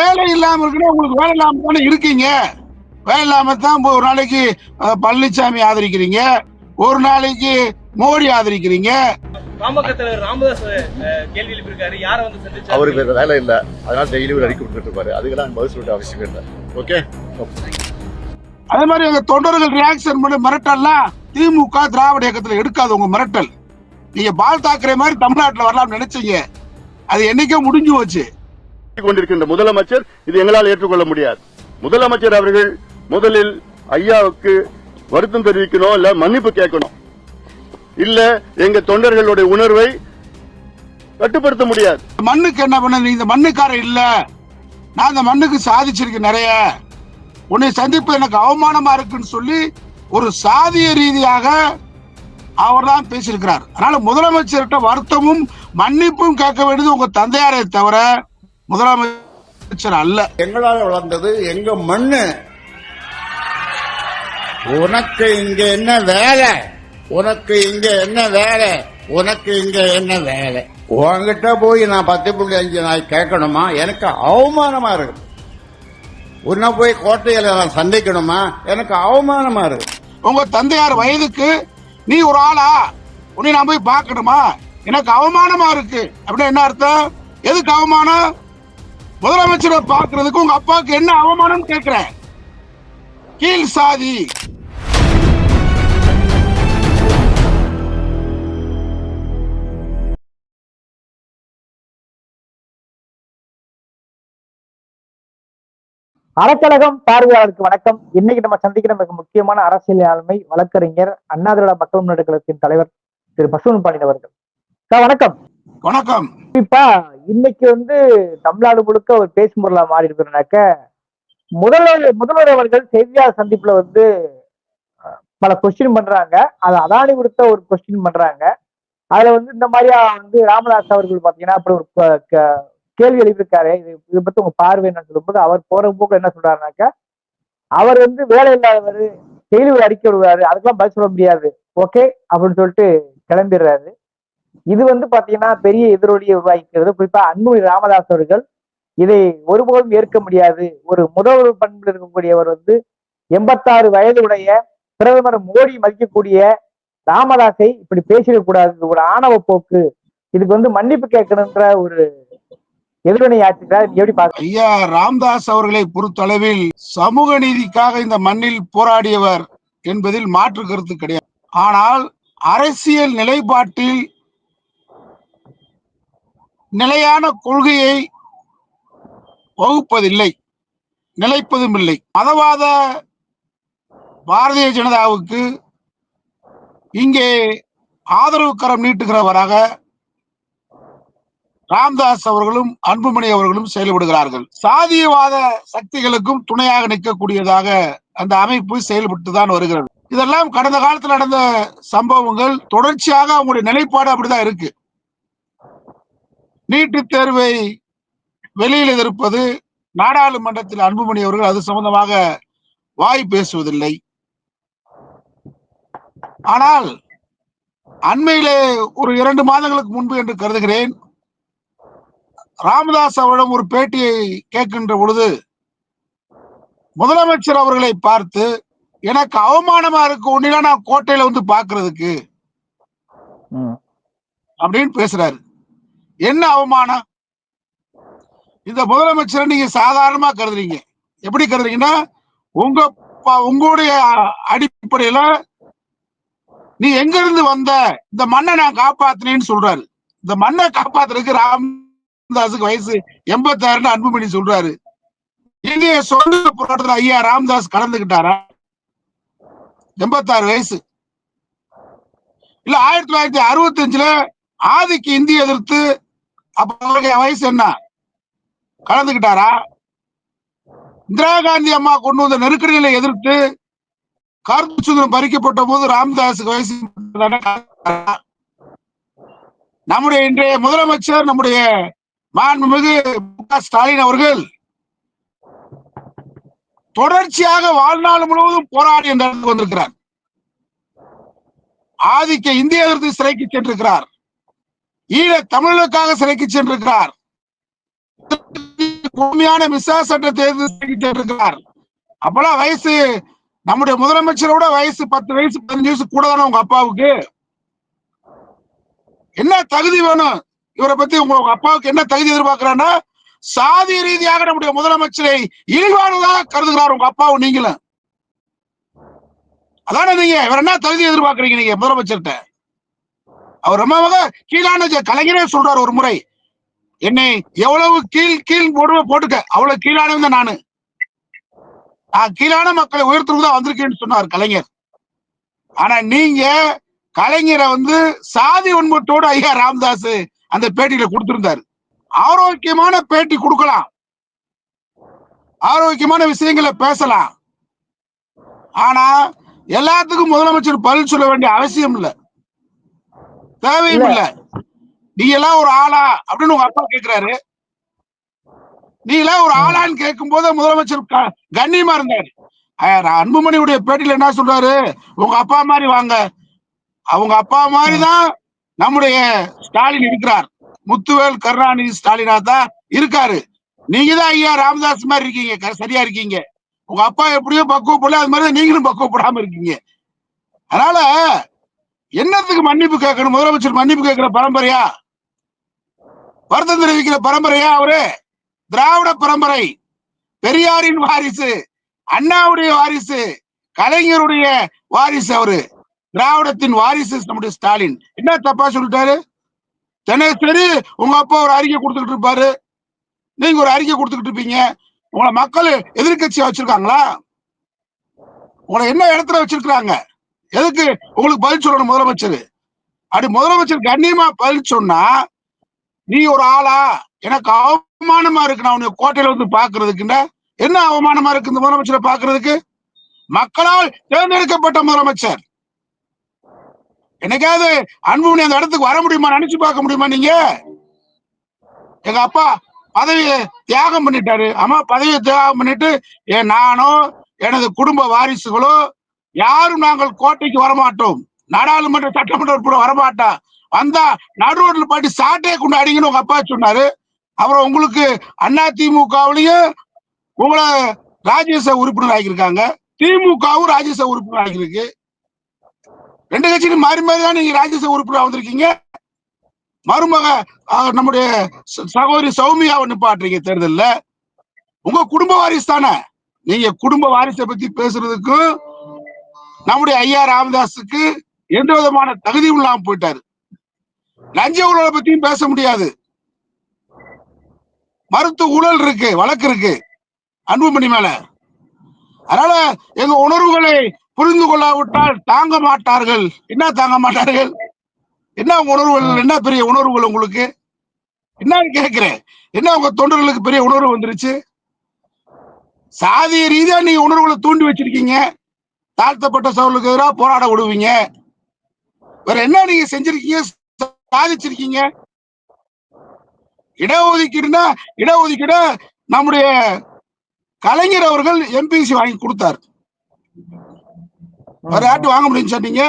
வேலை இல்லாம இருக்குன்னா உங்களுக்கு வேலை இல்லாம தானே இருக்கீங்க. வேலை இல்லாம தான் ஒரு நாளைக்கு பழனிசாமி ஆதரிக்கிறீங்க. ஒரு நாளைக்கு மோடி ஆதரிக்கிறீங்க. பாமக தலைவர் ராமதாஸ் கேள்வி எழுப்பியிருக்காரு. யாரை வந்து சந்திச்சாரு? அவருக்கு வேற வேலை இல்ல. அதனால டெய்லி ஒரு அறிக்கை கொடுத்துட்டு இருப்பாரு அதுக்கெல்லாம் பதில் சொல்லிட்டு அவசியம் இல்லை. ஓகே அதே மாதிரி எங்க தொண்டர்கள் ரியாக்ஷன் பண்ணி மிரட்டல்லாம் திமுக திராவிட இயக்கத்துல எடுக்காது உங்க மிரட்டல். நீங்க பால் தாக்கரே மாதிரி தமிழ்நாட்டுல வரலாம்னு நினைச்சீங்க. அது என்னைக்கோ முடிஞ்சு போச்சு. கொண்டிருக்கின்ற முதலமைச்சர் இது எங்களால் ஏற்றுக்கொள்ள முடியாது. முதலமைச்சர் அவர்கள் முதலில் ஐயாவுக்கு வருத்தம் தெரிவிக்கணும் இல்ல மன்னிப்பு கேட்கணும் இல்ல எங்க தொண்டர்களுடைய உணர்வை கட்டுப்படுத்த முடியாது. மண்ணுக்கு என்ன பண்ண இந்த மண்ணுக்கார இல்ல. நான் இந்த மண்ணுக்கு சாதிச்சிருக்கேன் நிறைய. உன்னை சந்திப்பு எனக்கு அவமானமா இருக்குன்னு சொல்லி ஒரு சாதிய ரீதியாக அவர் தான் பேசியிருக்கிறார். அதனால முதலமைச்சர்கிட்ட வருத்தமும் மன்னிப்பும் கேட்க வேண்டியது உங்க தந்தையாரை தவிர முதலமைச்சர் அல்ல. எங்களால வளர்ந்தது எங்க மண்ணு? உனக்கு இங்க என்ன வேலை? உனக்கு இங்க என்ன வேலை? உனக்கு இங்க என்ன வேலை? உன்கிட்ட போய் நான் பத்து புள்ளி அஞ்சு நாள் கேட்கணுமா? எனக்கு அவமானமா இருக்கு. உன்னை போய் கோட்டையில நான் சந்திக்கணுமா? எனக்கு அவமானமா இருக்கு. உங்க தந்தையார் வயதுக்கு நீ ஒரு ஆளா? உன்னை நான் போய் பார்க்கணுமா? எனக்கு அவமானமா இருக்கு. அப்படின்னா என்ன அர்த்தம்? எதுக்கு அவமானம்? முதலமைச்சரை பாக்குறதுக்கு உங்க அப்பாவுக்கு என்ன அவமானம் கேட்கிறேன். கீழ் சாதி. அறக்கழகம் பார்வையாளருக்கு வணக்கம். இன்னைக்கு நம்ம சந்திக்கிற மிக முக்கியமான அரசியல் ஆளுமை வழக்கறிஞர் அண்ணா திராவிட மக்கள் முன்னேற்ற கழகத்தின் தலைவர் திரு பசுவன் பாண்டியன் அவர்கள். சார் வணக்கம். வணக்கம். குறிப்பா இன்னைக்கு வந்து தமிழ்நாடு முழுக்க ஒரு பேசும் பொருளா மாறி இருக்கிறனாக்க முதல்வர் முதல்வர் அவர்கள் செய்தியாளர் சந்திப்புல வந்து பல கொஸ்டின் பண்றாங்க. அது அதானி கொடுத்த ஒரு கொஸ்டின் பண்றாங்க. அதுல வந்து இந்த மாதிரியா வந்து ராமதாஸ் அவர்கள் பாத்தீங்கன்னா அப்படி ஒரு க- கேள்வி எழுப்பியிருக்காரு. இது இதை பத்தி உங்க பார்வை என்னன்னு சொல்லும்போது அவர் போற போக்கு என்ன சொல்றாருனாக்க அவர் வந்து வேலை இல்லாதவர் டெய்லி ஒரு அறிக்கை விடுவாரு. அதுக்கெல்லாம் பதில் சொல்ல முடியாது. ஓகே அப்படின்னு சொல்லிட்டு கிளம்பிடுறாரு. இது வந்து பாத்தீங்கன்னா பெரிய எதிரொலியை உருவாக்கிறது குறிப்பா அன்புமணி ராமதாஸ் அவர்கள் இதை ஒருபோதும் ஏற்க முடியாது. ஒரு முதல்வர் பண்பில் இருக்கக்கூடியவர் வந்து எண்பத்தாறு வயது உடைய பிரதமர் மோடி மதிக்கக்கூடிய ராமதாஸை இப்படி பேசிடக்கூடாது. இது ஒரு ஆணவ போக்கு. இதுக்கு வந்து மன்னிப்பு கேட்கணுன்ற ஒரு எதிர்வினை ஆற்றுக்கிறார் நீ எப்படி பார்க்க ஐயா ராம்தாஸ் அவர்களை பொறுத்தளவில் சமூக நீதிக்காக இந்த மண்ணில் போராடியவர் என்பதில் மாற்று கருத்து கிடையாது. ஆனால் அரசியல் நிலைப்பாட்டில் நிலையான கொள்கையை வகுப்பதில்லை. நிலைப்பதும் இல்லை மதவாத பாரதிய ஜனதாவுக்கு இங்கே ஆதரவு கரம் நீட்டுகிறவராக ராம்தாஸ் அவர்களும் அன்புமணி அவர்களும் செயல்படுகிறார்கள். சாதியவாத சக்திகளுக்கும் துணையாக நிற்கக்கூடியதாக அந்த அமைப்பு செயல்பட்டு தான் வருகிறது. இதெல்லாம் கடந்த காலத்தில் நடந்த சம்பவங்கள் தொடர்ச்சியாக அவங்களுடைய நிலைப்பாடு அப்படிதான் இருக்கு. நீட்டுத் தேர்வை வெளியில் எதிர்ப்பது நாடாளுமன்றத்தில் அன்புமணி அவர்கள் அது சம்பந்தமாக வாய் பேசுவதில்லை. ஆனால் அண்மையிலே ஒரு இரண்டு மாதங்களுக்கு முன்பு என்று கருதுகிறேன். ராமதாஸ் அவரிடம் ஒரு பேட்டியை கேட்கின்ற பொழுது முதலமைச்சர் அவர்களை பார்த்து எனக்கு அவமானமா இருக்கு ஒன்னில நான் கோட்டையில வந்து பாக்குறதுக்கு அப்படின்னு பேசுறாரு. என்ன அவமானம்? இந்த முதலமைச்சரை நீங்க சாதாரணமா கருதுறீங்க. எப்படி கருதுறீங்கன்னா உங்க உங்களுடைய அடிப்படையில நீ எங்க இருந்து வந்த? இந்த மண்ணை நான் காப்பாத்தினேன்னு சொல்றாரு. இந்த மண்ணை காப்பாத்துறதுக்கு ராம்தாஸுக்கு வயசு எண்பத்தாறுன்னு அன்புமணி சொல்றாரு. இந்திய சுதந்திர போராட்டத்துல ஐயா ராமதாஸ் கலந்துகிட்டாரா எண்பத்தாறு வயசு. இல்ல ஆயிரத்தி தொள்ளாயிரத்தி அறுபத்தி அஞ்சுல ஆதிக்கு இந்திய எதிர்த்து அப்ப அவருடைய வயசு என்ன? கலந்துகிட்டாரா இந்திரா காந்தி அம்மா கொண்டு வந்த நெருக்கடிகளை எதிர்த்து கார்த்து சுந்தரம் பறிக்கப்பட்ட போது ராம்தாஸுக்கு வயசு நம்முடைய இன்றைய முதலமைச்சர் நம்முடைய மாண்புமிகு மு க ஸ்டாலின் அவர்கள் தொடர்ச்சியாக வாழ்நாள் முழுவதும் போராடி என்ற வந்திருக்கிறார். ஆதிக்க இந்திய எதிர்த்து சிறைக்கு சென்றிருக்கிறார். ஈழ தமிழர்களுக்காக சிறைக்கு சென்றிருக்கிறார். கொடுமையான மிசா சட்ட தேர்தல் இருக்கிறார் அப்பெல்லாம் வயசு நம்முடைய முதலமைச்சரோட வயசு பத்து வயசு பதினஞ்சு வயசு கூட தானே உங்க அப்பாவுக்கு? என்ன தகுதி வேணும்? இவரை பத்தி உங்க உங்க அப்பாவுக்கு என்ன தகுதி எதிர்பார்க்கிறான்னா சாதி ரீதியாக நம்முடைய முதலமைச்சரை இழிவானதாக கருதுகிறார் உங்க அப்பாவும் நீங்களும். அதானே நீங்க? இவர் என்ன தகுதி எதிர்பார்க்கறீங்க நீங்க முதலமைச்சர்கிட்ட? அவர் ரொம்ப கீழான கலைஞரே சொல்றாரு ஒரு முறை. என்னை எவ்வளவு கீழ் கீழ் போடுவ போட்டுக்க அவ்வளவு கீழானவன் தான் நானு. நான் கீழான மக்களை உயர்த்துறதுதான் வந்திருக்கேன்னு சொன்னார் கலைஞர். ஆனா நீங்க கலைஞரை வந்து சாதி உண்மத்தோடு ஐயா ராம்தாஸ் அந்த பேட்டியில கொடுத்திருந்தாரு. ஆரோக்கியமான பேட்டி கொடுக்கலாம். ஆரோக்கியமான விஷயங்களை பேசலாம். ஆனா எல்லாத்துக்கும் முதலமைச்சர் பதில் சொல்ல வேண்டிய அவசியம் இல்ல. தேவையும் இல்ல. நீ எல்லாம் ஒரு ஆளா அப்படின்னு உங்க அப்பா கேக்குறாரு. நீ எல்லாம் ஒரு ஆளான்னு கேட்கும் போது முதலமைச்சர் கண்ணியமா இருந்தாரு. அன்புமணியுடைய பேட்டியில என்ன சொல்றாரு? உங்க அப்பா மாதிரி வாங்க. அவங்க அப்பா மாதிரி தான் நம்முடைய ஸ்டாலின் இருக்கிறார். முத்துவேல் கருணாநிதி ஸ்டாலினா தான் இருக்காரு. நீங்க தான் ஐயா ராமதாஸ் மாதிரி இருக்கீங்க. சரியா இருக்கீங்க. உங்க அப்பா எப்படியோ பக்குவப்படல அது மாதிரி நீங்களும் பக்குவப்படாம இருக்கீங்க. அதனால என்னத்துக்கு மன்னிப்பு கேட்கணும்? முதலமைச்சர் மன்னிப்பு கேட்கிற பரம்பரையா? வருத்தம் தெரிவிக்கிற பரம்பரையா அவரு? திராவிட பரம்பரை. பெரியாரின் வாரிசு அண்ணாவுடைய வாரிசு கலைஞருடைய வாரிசு அவரு. திராவிடத்தின் வாரிசு நம்முடைய ஸ்டாலின். என்ன தப்பா சொல்லிட்டாரு? தினசரி உங்க அப்பா ஒரு அறிக்கை கொடுத்துக்கிட்டு இருப்பாரு. நீங்க ஒரு அறிக்கை கொடுத்துக்கிட்டு இருப்பீங்க. உங்களை மக்கள் எதிர்க்கட்சியா வச்சிருக்காங்களா? உங்களை என்ன இடத்துல வச்சிருக்கிறாங்க? எதுக்கு? உங்களுக்கு பதில் சொல்லணும் முதலமைச்சர். அப்படி முதலமைச்சர் கண்ணியமா பதில் சொன்னா நீ ஒரு ஆளா? எனக்கு அவமானமா இருக்கு. நான் உன்னை கோட்டையில வந்து பாக்குறதுக்குன்னா என்ன அவமானமா இருக்கு இந்த முதலமைச்சரை பாக்குறதுக்கு? மக்களால் தேர்ந்தெடுக்கப்பட்ட முதலமைச்சர். என்னைக்காவது அன்புமணி அந்த இடத்துக்கு வர முடியுமா? நினைச்சு பார்க்க முடியுமா நீங்க? எங்க அப்பா பதவியை தியாகம் பண்ணிட்டாரு. ஆமா பதவியை தியாகம் பண்ணிட்டு ஏன் நானோ எனது குடும்ப வாரிசுகளோ யாரும் நாங்கள் கோட்டைக்கு வரமாட்டோம். நாடாளுமன்ற சட்டமன்ற உறுப்பினர் வரமாட்டா. வந்தா நடு போயிட்டு பாட்டி சாட்டையை கொண்டு அடிங்கன்னு உங்க அப்பா சொன்னாரு. அப்புறம் உங்களுக்கு அண்ணா திமுகவுலயும் உங்களை ராஜ்யசபா உறுப்பினர் ஆகியிருக்காங்க திமுகவும் ராஜ்யசபா உறுப்பினர் ஆகியிருக்கு ரெண்டு கட்சியும் மாறி மாறி தான் நீங்க ராஜ்யசபா உறுப்பினர் வந்திருக்கீங்க. மருமக நம்முடைய ச- சகோதரி சௌமியாவை நிப்பாட்டுறீங்க தேர்தலில். உங்க குடும்ப வாரிசு தானே. நீங்க குடும்ப வாரிசை பத்தி பேசுறதுக்கும் நம்முடைய ஐயா ராமதாஸுக்கு எந்த விதமான தகுதியும் இல்லாம போயிட்டாரு. லஞ்ச ஊழலை பத்தியும் பேச முடியாது. மருத்துவ ஊழல் இருக்கு வழக்கு இருக்கு அன்புமணி மேல. அதனால எங்க உணர்வுகளை புரிந்து கொள்ளாவிட்டால் தாங்க மாட்டார்கள். என்ன தாங்க மாட்டார்கள்? என்ன உணர்வுகள் என்ன பெரிய உணர்வுகள் உங்களுக்கு? என்ன கேட்கிறேன்? என்ன உங்க தொண்டர்களுக்கு பெரிய உணர்வு வந்துருச்சு? சாதிய ரீதியா நீங்க உணர்வுகளை தூண்டி வச்சிருக்கீங்க. தாழ்த்தப்பட்ட சவர்களுக்கு எதிராக போராட விடுவீங்க. வேற என்ன நீங்க செஞ்சிருக்கீங்க? சாதிச்சிருக்கீங்க. இடஒதுக்கீடுனா இடஒதுக்கீடு நம்முடைய கலைஞர் அவர்கள் எம்பிசி வாங்கி கொடுத்தார். வேற யார்ட்டும் வாங்க முடியும் சொன்னீங்க?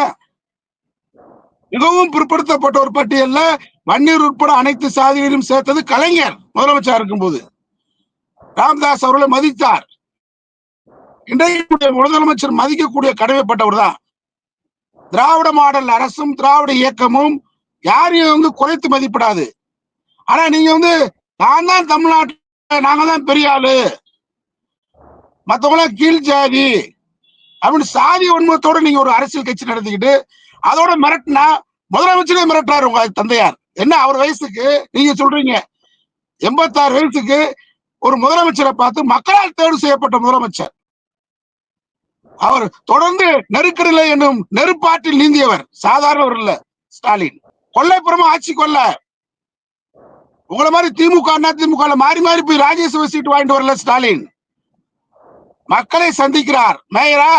மிகவும் பிற்படுத்தப்பட்ட ஒரு பட்டியல்ல வன்னியர் உட்பட அனைத்து சாதிகளையும் சேர்த்தது கலைஞர் முதலமைச்சர் இருக்கும்போது. ராம்தாஸ் அவர்களை மதித்தார். இன்றைய முதலமைச்சர் மதிக்கக்கூடிய கடமைப்பட்டவர் தான் திராவிட மாடல் அரசும் திராவிட இயக்கமும் யாரையும் வந்து குறைத்து மதிப்பிடாது. ஆனா நீங்க வந்து நான் தான் தமிழ்நாட்டில் நாங்க தான் பெரிய ஆளு. மத்தவங்க கீழ் ஜாதி. அப்படின்னு சாதி உண்மத்தோட நீங்க ஒரு அரசியல் கட்சி நடத்திக்கிட்டு அதோட மிரட்டினா முதலமைச்சரே மிரட்டுறாரு உங்க தந்தையார். என்ன அவர் வயசுக்கு நீங்க சொல்றீங்க எண்பத்தாறு வயசுக்கு ஒரு முதலமைச்சரை பார்த்து மக்களால் தேர்வு செய்யப்பட்ட முதலமைச்சர். அவர் தொடர்ந்து நெருக்கடிலை என்னும் நெருப்பாற்றில் நீந்தியவர். சாதாரணவர் இல்ல ஸ்டாலின். கொள்ளைப்புறமா ஆட்சி கொல்ல. உங்களை மாதிரி திமுக அண்ணா திமுக மாறி மாறி போய் ராஜ்யசபா சீட் வாங்கிட்டு வரல ஸ்டாலின். மக்களை சந்திக்கிறார். மேயரா?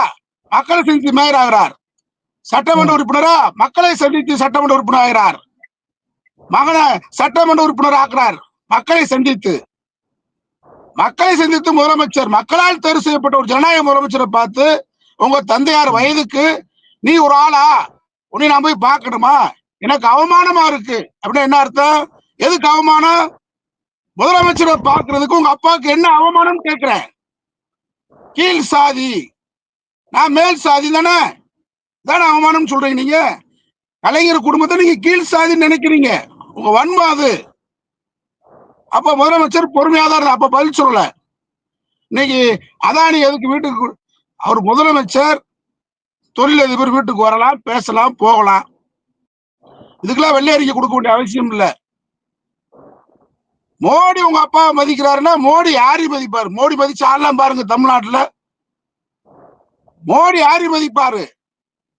மக்களை சந்தித்து மேயர் ஆகிறார். சட்டமன்ற உறுப்பினரா? மக்களை சந்தித்து சட்டமன்ற உறுப்பினர் ஆகிறார். மகனை சட்டமன்ற உறுப்பினர் ஆக்குறார். மக்களை சந்தித்து. மக்களை சந்தித்து முதலமைச்சர். மக்களால் தேர்வு செய்யப்பட்ட ஒரு ஜனநாயக முதலமைச்சரை பார்த்து உங்க தந்தையார் வயதுக்கு நீ ஒரு ஆளா? உன்னை நான் போய் பார்க்கணுமா? எனக்கு அவமானமா இருக்கு. அப்படின்னா என்ன அர்த்தம்? எதுக்கு அவமானம்? முதலமைச்சரை பாக்குறதுக்கு உங்க அப்பாவுக்கு என்ன அவமானம் கேட்கிறேன். கீழ் சாதி. நான் மேல் சாதி தானே? தானே அவமானம் சொல்றீங்க நீங்க? கலைஞர் குடும்பத்தை நீங்க கீழ் சாதின்னு நினைக்கிறீங்க. உங்க வன்மம் அது. அப்ப முதலமைச்சர் பொறுமையா தான் அப்ப பதில் சொல்லல. இன்னைக்கு அதானி எதுக்கு வீட்டுக்கு அவர் முதலமைச்சர் தொழிலதிபர் வீட்டுக்கு வரலாம் பேசலாம் போகலாம். இதுக்கெல்லாம் வெள்ளை அறிக்கை கொடுக்க வேண்டிய அவசியம் இல்லை. மோடி உங்க அப்பாவை மதிக்கிறாருன்னா மோடி யாரையும் மதிப்பாரு? மோடி மதிச்சு ஆடலாம் பாருங்க தமிழ்நாட்டுல. மோடி யாரையும் மதிப்பாரு?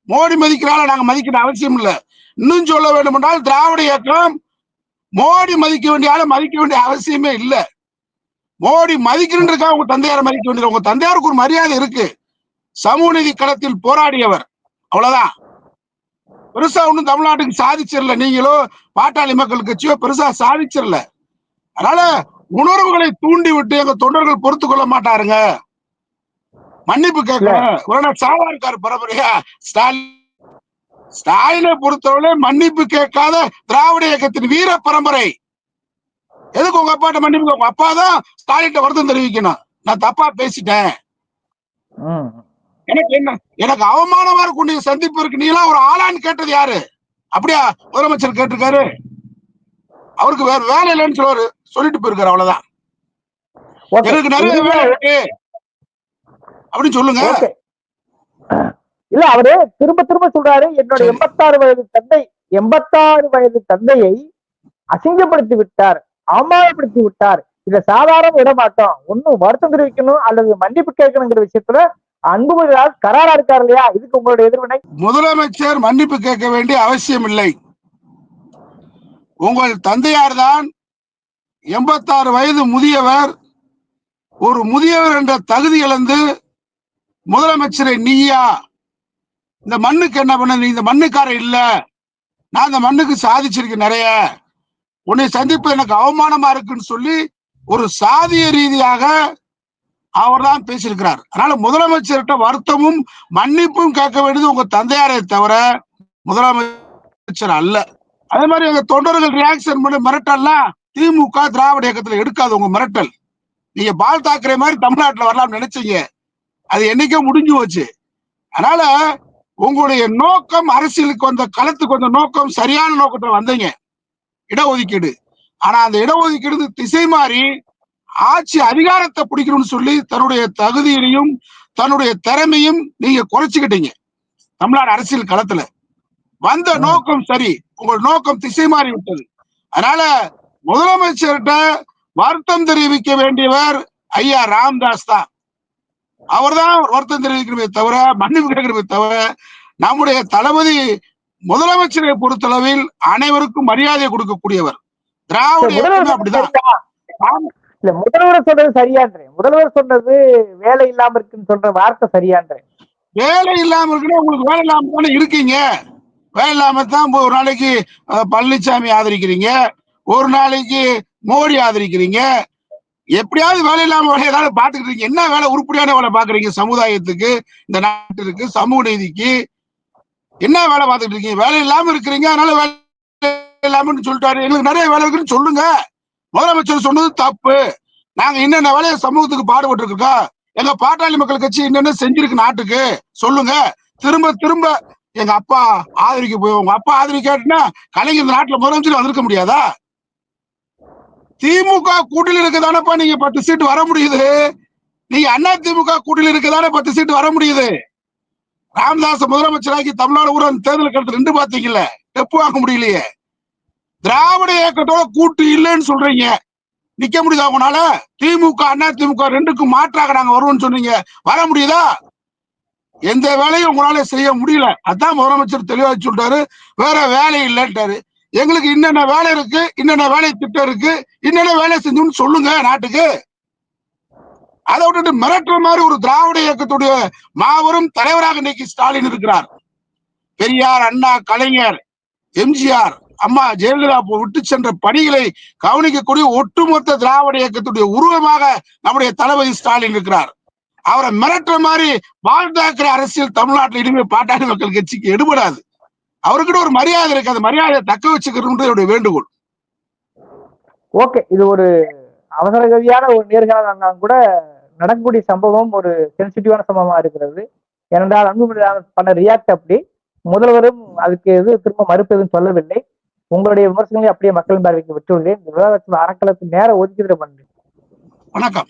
மோடி மதிக்கிறால நாங்க மதிக்கிற அவசியம் இல்லை. இன்னும் சொல்ல வேண்டும் என்றால் திராவிட இயக்கம் மோடி மதிக்க வேண்டிய ஆளை மதிக்க வேண்டிய அவசியமே இல்லை. மோடி மதிக்கிறதுக்கா உங்க தந்தையாரை மதிக்க வேண்டியது உங்க தந்தையாருக்கு ஒரு மரியாதை இருக்கு. சமூக நீதி களத்தில் போராடியவர். அவ்வளவுதான். பெருசா ஒண்ணும் தமிழ்நாட்டுக்கு சாதிச்சிடல. நீங்களோ பாட்டாளி மக்கள் கட்சியோ பெருசா சாதிச்சிடல. அதனால உணர்வுகளை தூண்டி விட்டு எங்க தொண்டர்கள் பொறுத்து கொள்ள மாட்டாருங்க. மன்னிப்பு கேட்கணும் ஒரு சாவார்கார் பரம்பரையா? ஸ்டாலின் ஸ்டாலினை பொறுத்தவரை மன்னிப்பு கேட்காத திராவிட இயக்கத்தின் வீர பரம்பரை. எதுக்கு உங்க அப்பாட்ட மன்னிப்பு உங்க அப்பா தான் ஸ்டாலின் வருத்தம் தெரிவிக்கணும். நான் தப்பா பேசிட்டேன். எனக்கு என்ன? எனக்கு அவமானமா இருக்கும். நீங்க சந்திப்பு இருக்கு. நீ எல்லாம் ஒரு ஆளான்னு கேட்டது யாரு? அப்படியா? முதலமைச்சர் கேட்டிருக்காரு. அவருக்கு வேற வேலை இல்லைன்னு சொல்லுவாரு. சொல்லிட்டு போயிருக்காரு அவ்வளவுதான். எனக்கு நிறைய வேலை இருக்கு. அப்படின்னு சொல்லுங்க. இல்ல அவரு திரும்ப திரும்ப சொல்றாரு. என்னோட. எண்பத்தாறு வயது தந்தை எண்பத்தாறு வயது தந்தையை அசிங்கப்படுத்தி விட்டார். அவமானப்படுத்தி விட்டார். இதை சாதாரண விட மாட்டோம் ஒன்னும் வருத்தம் தெரிவிக்கணும் அல்லது மன்னிப்பு கேட்கணுங்கிற விஷயத்துல அன்புமணிராஜ் கராரா இருக்காரு இல்லையா? இதுக்கு உங்களுடைய எதிர்வினை முதலமைச்சர் மன்னிப்பு கேட்க வேண்டிய அவசியம் இல்லை. உங்கள் தந்தையார் தான் எண்பத்தாறு வயது முதியவர். ஒரு முதியவர் என்ற தகுதி இழந்து முதலமைச்சரை நீயா? இந்த மண்ணுக்கு என்ன பண்ண நீ? இந்த மண்ணுக்காரன் இல்ல. நான் இந்த மண்ணுக்கு சாதிச்சிருக்கேன் நிறைய. உன்னை சந்திப்பு எனக்கு அவமானமா இருக்குன்னு சொல்லி ஒரு சாதிய ரீதியாக அவர் தான் பேசியிருக்கிறார். அதனால முதலமைச்சர்கிட்ட வருத்தமும் மன்னிப்பும் கேட்க வேண்டியது உங்க தந்தையாரை தவிர முதலமைச்சர் அல்ல. அதே மாதிரி எங்க தொண்டர்கள் ரியாக்ஷன் பண்ணி மிரட்டல்லாம் திமுக திராவிட இயக்கத்துல எடுக்காது உங்க மிரட்டல். நீங்க பால் தாக்கரே மாதிரி தமிழ்நாட்டுல வரலாம்னு நினைச்சீங்க. அது என்னைக்கோ முடிஞ்சு போச்சு. அதனால உங்களுடைய நோக்கம் அரசியலுக்கு வந்த களத்துக்கு வந்த நோக்கம் சரியான நோக்கத்துல வந்தீங்க. இடஒதுக்கீடு. ஆனா அந்த இடஒதுக்கீடு திசை மாறி ஆட்சி அதிகாரத்தை பிடிக்கணும்னு சொல்லி தன்னுடைய தகுதியிலையும் தன்னுடைய திறமையும் நீங்க குறைச்சுக்கிட்டீங்க. தமிழ்நாடு அரசியல் களத்துல. வந்த நோக்கம் சரி உங்கள் நோக்கம் திசை மாறி விட்டது அதனால முதலமைச்சர்கிட்ட வருத்தம் தெரிவிக்க வேண்டியவர் ஐயா ராம்தாஸ் தான். அவர்தான் வருத்தம் தெரிவிக்கணுமே தவிர மன்னிப்பு கேட்கணுமே தவிர நம்முடைய தளபதி முதலமைச்சரை பொறுத்தளவில் அனைவருக்கும் மரியாதை கொடுக்கக்கூடியவர். திராவிட அப்படிதான். இல்ல முதல்வர் சொன்னது சரியான்றேன். முதல்வர் சொன்னது வேலை இல்லாம இருக்குன்னு சொல்ற வார்த்தை சரியான்றேன். வேலை இல்லாம இருக்குன்னா உங்களுக்கு வேலை இல்லாம தானே இருக்கீங்க. வேலை இல்லாம தான் ஒரு நாளைக்கு பழனிசாமி ஆதரிக்கிறீங்க. ஒரு நாளைக்கு மோடி ஆதரிக்கிறீங்க. எப்படியாவது வேலை இல்லாம வேலை ஏதாவது பாத்துக்கிட்டு இருக்கீங்க. என்ன வேலை உருப்படியான வேலை பாக்குறீங்க சமுதாயத்துக்கு இந்த நாட்டிற்கு சமூக நீதிக்கு? என்ன வேலை பார்த்துட்டு இருக்கீங்க? வேலை இல்லாம இருக்கிறீங்க அதனால வேலை இல்லாமன்னு சொல்லிட்டாரு. எங்களுக்கு நிறைய வேலை இருக்குன்னு சொல்லுங்க. முதலமைச்சர் சொன்னது தப்பு. நாங்க என்னென்ன வேலையை சமூகத்துக்கு பாடுபட்டு இருக்கோம் எங்க பாட்டாளி மக்கள் கட்சி என்னென்ன செஞ்சிருக்கு நாட்டுக்கு? சொல்லுங்க. திரும்ப திரும்ப எங்க அப்பா ஆதரிக்க போய் உங்க அப்பா ஆதரிக்காட்டுனா கலைஞர் இந்த நாட்டுல முதலமைச்சர் வந்திருக்க முடியாதா? திமுக கூட்டில் இருக்கதானப்பா நீங்க பத்து சீட்டு வர முடியுது? நீங்க அண்ணா திமுக கூட்டில் இருக்கதானே பத்து சீட்டு வர முடியுது? ராமதாஸ் முதலமைச்சராகி தமிழ்நாடு ஊரக தேர்தல் கருத்து ரெண்டு பாத்தீங்கல்ல டெப்பு வாங்க முடியலையே. திராவிட இயக்கத்தோட கூட்டு இல்லைன்னு சொல்றீங்க. நிக்க முடியுதா உங்களால திமுக அண்ணா திமுக ரெண்டுக்கும் மாற்றாக நாங்க வருவோம்னு சொன்னீங்க. வர முடியுதா? எந்த வேலையும் உங்களால செய்ய முடியல. அதான் முதலமைச்சர் தெளிவா சொல்றாரு. வேற வேலை இல்லைன்ட்டாரு. எங்களுக்கு என்னென்ன வேலை இருக்கு? என்னென்ன வேலை திட்டம் இருக்கு? என்னென்ன வேலை செஞ்சோம்னு சொல்லுங்க நாட்டுக்கு. அதை விட்டுட்டு மிரட்டுற மாதிரி ஒரு திராவிட இயக்கத்துடைய மாபெரும் தலைவராக இன்னைக்கு ஸ்டாலின் இருக்கிறார். பெரியார் அண்ணா கலைஞர் எம்ஜிஆர் அம்மா ஜெயலலிதா விட்டு சென்ற பணிகளை கவனிக்கக்கூடிய ஒட்டுமொத்த திராவிட இயக்கத்துடைய உருவமாக நம்முடைய தளபதி ஸ்டாலின் இருக்கிறார். அவரை மிரட்டுற மாதிரி பால் தாக்கரே அரசியல் தமிழ்நாட்டில் இனிமேல் பாட்டாளி மக்கள் கட்சிக்கு எடுபடாது. அவர்கிட்ட ஒரு மரியாதை இருக்கு. அந்த மரியாதையை தக்க வச்சுக்கணும்ன்றது வேண்டுகோள். ஓகே இது ஒரு அவசரகதியான ஒரு நேர்காணல் கூட நடக்கக்கூடிய சம்பவம் ஒரு சென்சிட்டிவான சம்பவமா இருக்கிறது. ஏனென்றால் அன்புமணி பண்ண ரியாக்ட் அப்படி. முதல்வரும் அதுக்கு எது திரும்ப மறுப்பு எதுவும் சொல்லவில்லை. உங்களுடைய விமர்சனங்களை அப்படியே மக்கள் பார்வைக்கு விட்டுள்ளேன் விவாதத்தில் அறக்கலத்து நேர ஒதுக்கீடு பண்ணுறேன் வணக்கம்.